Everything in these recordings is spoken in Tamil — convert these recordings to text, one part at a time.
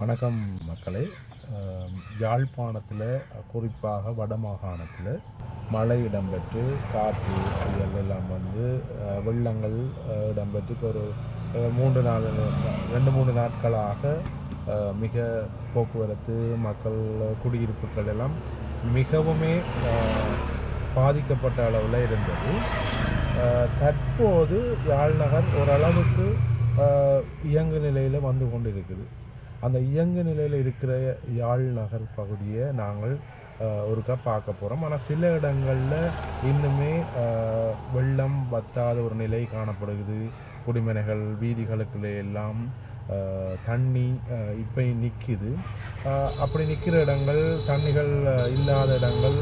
வணக்கம் மக்களே. யாழ்ப்பாணத்தில் குறிப்பாக வடமாகாணத்தில் மழை இடம்பெற்று காற்று புயல் எல்லாம் வந்து வெள்ளங்கள் இடம்பெற்று இப்போ ஒரு மூன்று நாள் ரெண்டு மூணு நாட்களாக மிக போக்குவரத்து மக்கள் குடியிருப்புகள் எல்லாம் மிகவுமே பாதிக்கப்பட்ட அளவில் இருந்தது. தற்போது யாழ்நகர் ஓரளவுக்கு இயங்கு நிலையில் வந்து கொண்டு இருக்குது அந்த இயங்கு நிலையில் இருக்கிற யாழ் நகர் பகுதியை நாங்கள் ஒருக்கா பார்க்க போகிறோம் ஆனால் சில இடங்களில் இன்னுமே வெள்ளம் வத்தாத ஒரு நிலை காணப்படுகிறது. குடிமனைகள் வீதிகளுக்குள்ளே எல்லாம் தண்ணி இப்போ நிற்கிது அப்படி நிற்கிற இடங்கள் தண்ணிகள் இல்லாத இடங்கள்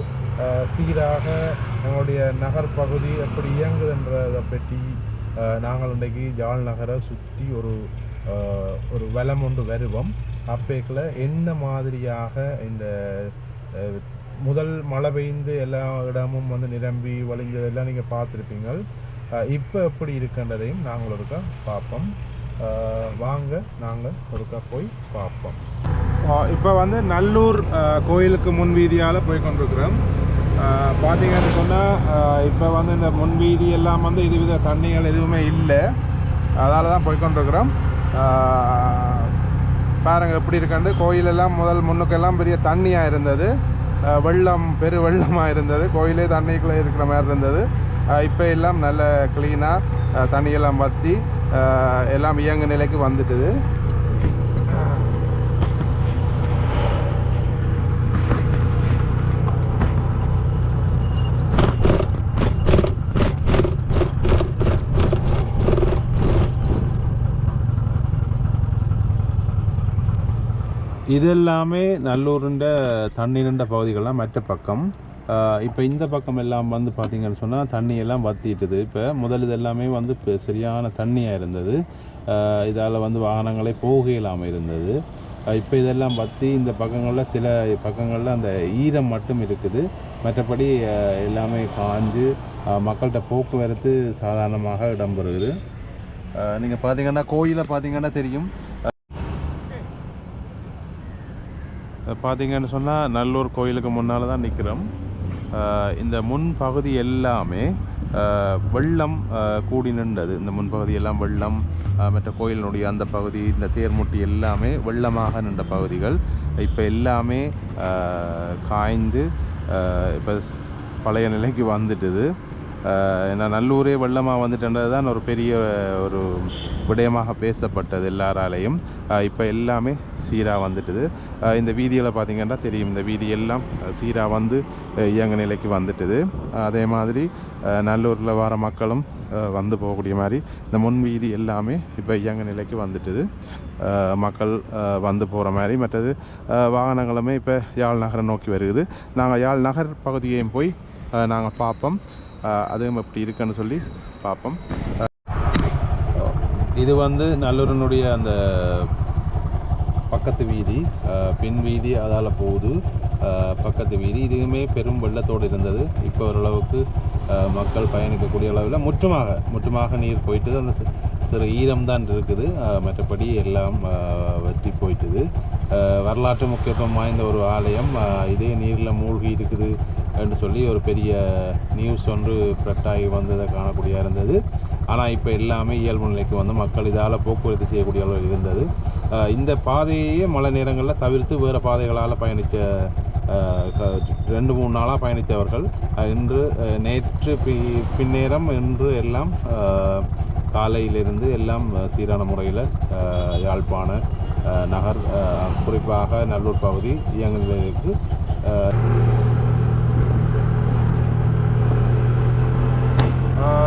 சீராக எங்களுடைய நகர் பகுதி எப்படி இயங்குதுன்றதை பற்றி நாங்கள் இன்றைக்கு யாழ் நகரை சுற்றி ஒரு ஒரு வளம் ஒன்று வருவோம். அப்பேக்கில் என்ன மாதிரியாக இந்த முதல் மழை பெய்ந்து எல்லா இடமும் வந்து நிரம்பி வழிஞ்சதெல்லாம் நீங்கள் பார்த்துருப்பீங்க இப்போ எப்படி இருக்கின்றதையும் நாங்கள் ஒருக்கா பார்ப்போம். வாங்க நாங்கள் ஒருக்கா போய் பார்ப்போம். இப்போ வந்து நல்லூர் கோயிலுக்கு முன் வீதியால் போய் கொண்டிருக்கிறோம். பார்த்தீங்கன்னு சொன்னால் இப்போ வந்து இந்த முன் வீதி எல்லாம் வந்து இதுவித தண்ணிகள் எதுவுமே இல்லை. அதால் தான் போய்கொண்டிருக்கிறோம் பாருங்கள் எப்படி இருக்காண்டு கோயிலெல்லாம் முதல் முன்னுக்கெல்லாம் பெரிய தண்ணியாக இருந்தது. வெள்ளம் பெரு வெள்ளமாக இருந்தது. கோயிலே தண்ணிக்குள்ளே இருக்கிற மாதிரி இருந்தது. இப்போ எல்லாம் நல்ல க்ளீனாக தண்ணியெல்லாம் வற்றி எல்லாம் இயங்கு நிலைக்கு வந்துட்டுது. இது எல்லாமே நல்லூருண்ட தண்ணி நின்ற பகுதிகள்லாம் மற்ற பக்கம். இப்போ இந்த பக்கம் எல்லாம் வந்து பார்த்தீங்கன்னு சொன்னால் தண்ணியெல்லாம் வற்றிட்டுது வத்திட்டுது. இப்போ முதல் இது எல்லாமே வந்து இப்போ சரியான தண்ணியாக இருந்தது. இதால் வந்து வாகனங்களே போக இல்லாமல் இருந்தது இப்போ இதெல்லாம் வத்தி இந்த பக்கங்களில் சில பக்கங்களில் அந்த ஈரம் மட்டும் இருக்குது. மற்றபடி எல்லாமே காஞ்சு மக்கள்கிட்ட போக்குவரத்து சாதாரணமாக இடம்பெறுகிறது நீங்கள் பார்த்தீங்கன்னா கோயிலை பார்த்தீங்கன்னா தெரியும். பார்த்தீங்கன்னு சொன்னால் நல்லூர் கோயிலுக்கு முன்னால் தான் நிற்கிறோம் இந்த முன்பகுதி எல்லாமே வெள்ளம் கூடி நின்றது. இந்த முன்பகுதி எல்லாம் வெள்ளம் மற்ற கோயிலினுடைய அந்த பகுதி இந்த தேர்முட்டி எல்லாமே வெள்ளமாக நின்ற பகுதிகள். இப்போ எல்லாமே காய்ந்து இப்போ பழைய நிலைக்கு வந்துட்டுது. ஏன்னா நல்லூரே வெள்ளமாக வந்துட்டுன்றது தான் ஒரு பெரிய ஒரு விடயமாக பேசப்பட்டது எல்லாராலையும். இப்போ எல்லாமே சீராக வந்துட்டுது. இந்த வீதியில் பார்த்திங்கன்னா தெரியும் இந்த வீதி எல்லாம் சீராக வந்து இயங்க இயங்கு நிலைக்கு வந்துட்டுது. அதே மாதிரி நல்லூரில் வர மக்களும் வந்து போகக்கூடிய மாதிரி இந்த முன் வீதி எல்லாமே இப்போ இயங்கு நிலைக்கு வந்துட்டுது. மக்கள் வந்து போகிற மாதிரி மற்றது வாகனங்களுமே இப்போ யாழ் நகரை நோக்கி வருகுது. நாங்கள் யாழ் நகர் பகுதியையும் போய் நாங்கள் பார்ப்போம் அதுவும் எப்படி இருக்குன்னு சொல்லி பார்ப்போம். இது வந்து நல்லூரனுடைய அந்த பக்கத்து வீதி பின் வீதி அதால் போகுது. பக்கத்து வீதி. இதுவுமே பெரும் வெள்ளத்தோடு இருந்தது. இப்போ ஓரளவுக்கு மக்கள் பயணிக்கக்கூடிய அளவில் முற்றுமாக முற்றுமாக நீர் போயிட்டுது. அந்த சிறு ஈரம் தான் இருக்குது. மற்றபடி எல்லாம் வற்றி போயிட்டுது. வரலாற்று முக்கியத்துவம் வாய்ந்த ஒரு ஆலயம். இதே நீரில் மூழ்கி இருக்குது. என்று சொல்லி ஒரு பெரிய நியூஸ் ஒன்று பிரட்டாகி வந்ததை காணக்கூடிய இருந்தது. ஆனால் இப்போ எல்லாமே இயல்பு நிலைக்கு வந்து மக்கள் இதால் போக்குவரத்து செய்யக்கூடிய அளவு இருந்தது. இந்த பாதையே மழை நேரங்களில் தவிர்த்து வேறு பாதைகளால் பயணித்த க- ரெண்டு மூணு நாளாக பயணித்தவர்கள் இன்று நேற்று பி பின்னேரம் இன்று எல்லாம் காலையிலிருந்து எல்லாம் சீரான முறையில் யாழ்ப்பாண நகர் குறிப்பாக நல்லூர் பகுதி இயங்கு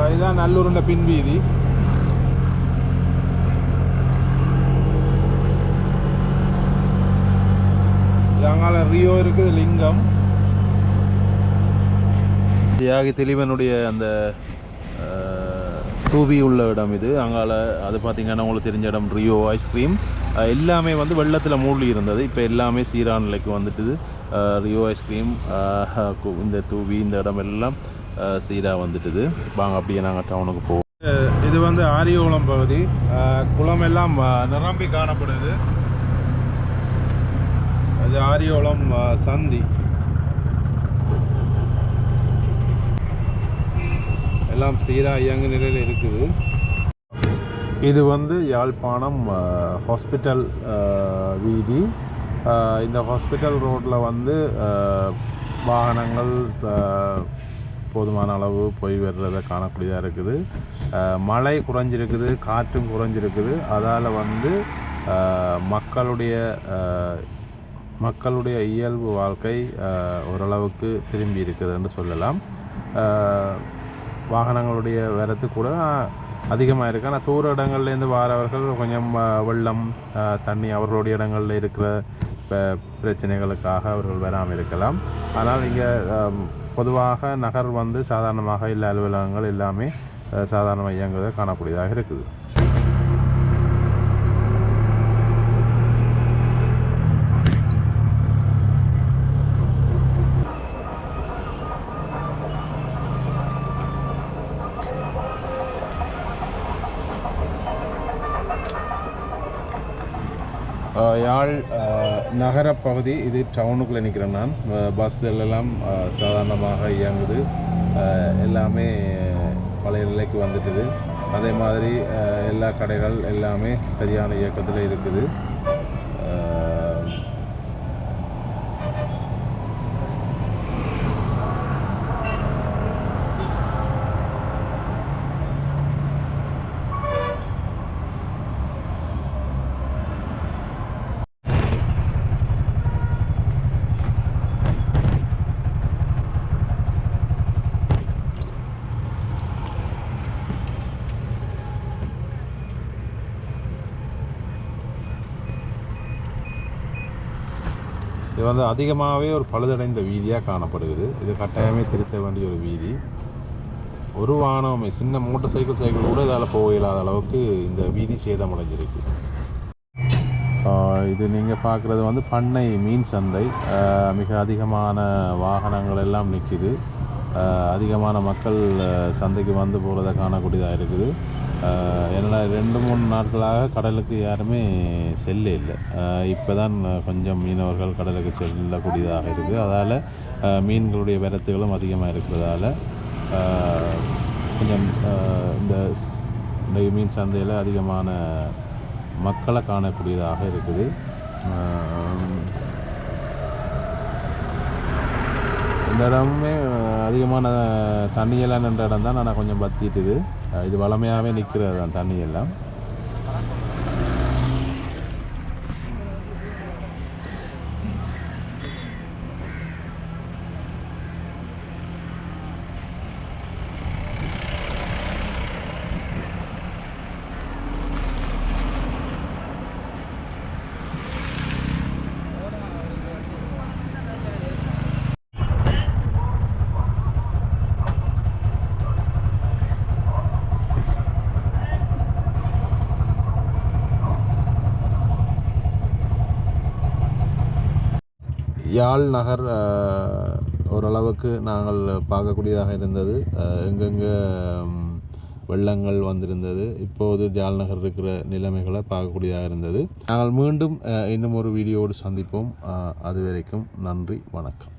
இதுதான் இதான் நல்லூருண்ட பின்வீதி அங்கால ரியோ இருக்குது லிங்கம். தியாகி தெளிவனுடைய அந்த டூவி உள்ள இடம் இது. அங்கால அது பார்த்தீங்கன்னா உங்களுக்கு தெரிஞ்ச இடம் ரியோ ஐஸ்கிரீம் எல்லாமே வந்து வெள்ளத்தில் மூழ்கி இருந்தது. இப்போ எல்லாமே சீரான நிலைக்கு வந்துட்டுது. ரியோ ஐஸ்கிரீம் கு- இந்த தூவி இந்த இடம் எல்லாம் சீராக வந்துட்டுது. வாங்க அப்படியே நாங்கள் டவுனுக்கு போவோம் இது வந்து ஆரியகுளம் பகுதி. குளம் எல்லாம் நிரம்பி காணப்படுது. அது ஆரியோளம் சந்தி. எல்லாம் சீராக இயங்கு நிலையில் இருக்குது. இது வந்து யாழ்ப்பாணம் ஹாஸ்பிட்டல் வீதி. இந்த ஹாஸ்பிட்டல் ரோட்டில் வந்து வாகனங்கள் போதுமான அளவு போய் வர்றதை காணக்கூடியதாக இருக்குது. மழை குறைஞ்சிருக்குது காற்றும் குறைஞ்சிருக்குது. அதால் வந்து மக்களுடைய மக்களுடைய இயல்பு வாழ்க்கை ஓரளவுக்கு திரும்பி இருக்குதுன்னு சொல்லலாம். வாகனங்களுடைய வரத்து கூட அதிகமாக இருக்குது ஆனால் தூர இடங்கள்லேருந்து வாரவர்கள் கொஞ்சம் வெள்ளம் தண்ணி அவர்களுடைய இடங்களில் இருக்கிற பிரச்சனைகளுக்காக அவர்கள் வராமல் இருக்கலாம். ஆனால் இங்கே பொதுவாக நகர் வந்து சாதாரணமாக இல்லை அலுவலகங்கள் எல்லாமே சாதாரணமாக இயங்குவதை காணக்கூடியதாக இருக்குது. ஆஹ் யாழ் நகரப்பகுதி இது டவுனுக்குள்ளே நிற்கிறேன் நான். பஸ்ஸுகள் எல்லாம் சாதாரணமாக இயங்குது. எல்லாமே பழைய நிலைக்கு வந்துட்டுது. அதே மாதிரி எல்லா கடைகள் எல்லாமே சரியான இயக்கத்தில் இருக்குது. இது வந்து அதிகமாகவே ஒரு பழுதடைந்த வீதியாக காணப்படுகிறது. இது கட்டாயமே திருத்த வேண்டிய ஒரு வீதி. ஒரு வாகனமே சின்ன மோட்டர் சைக்கிள் சைக்கிள் கூட இதால் போக இல்லாத அளவுக்கு இந்த வீதி சேதமடைஞ்சிருக்கு. இது நீங்கள் பார்க்குறது வந்து பண்ணை மீன் சந்தை. மிக அதிகமான வாகனங்கள் எல்லாம் நிற்கிது அதிகமான மக்கள் சந்தைக்கு வந்து போகிறத காணக்கூடியதாக இருக்குது. ஏன்னா ரெண்டு மூணு நாட்களாக கடலுக்கு யாருமே செல்ல இல்லை. இப்போ தான் கொஞ்சம் மீனவர்கள் கடலுக்கு செல்லக்கூடியதாக இருக்குது. அதால் மீன்களுடைய விரத்துகளும் அதிகமாக இருக்கிறதால கொஞ்சம் இந்த இந்த மீன் சந்தையில் அதிகமான மக்களை காணக்கூடியதாக இருக்குது. இந்த இடமுமே அதிகமான தண்ணியெல்லாம் நின்ற இடம் தான். ஆனால் கொஞ்சம் பத்திட்டுது. இது வளமையாகவே நிற்கிறது தான் தண்ணியெல்லாம். யாழ் நகர் ஓரளவுக்கு நாங்கள் பார்க்கக்கூடியதாக இருந்தது. எங்கெங்கே வெள்ளங்கள் வந்திருந்தது இப்போது ஜால் நகர் இருக்கிற நிலைமைகளை பார்க்கக்கூடியதாக இருந்தது. நாங்கள் மீண்டும் இன்னும் ஒரு வீடியோடு சந்திப்போம். அது வரைக்கும் நன்றி வணக்கம்.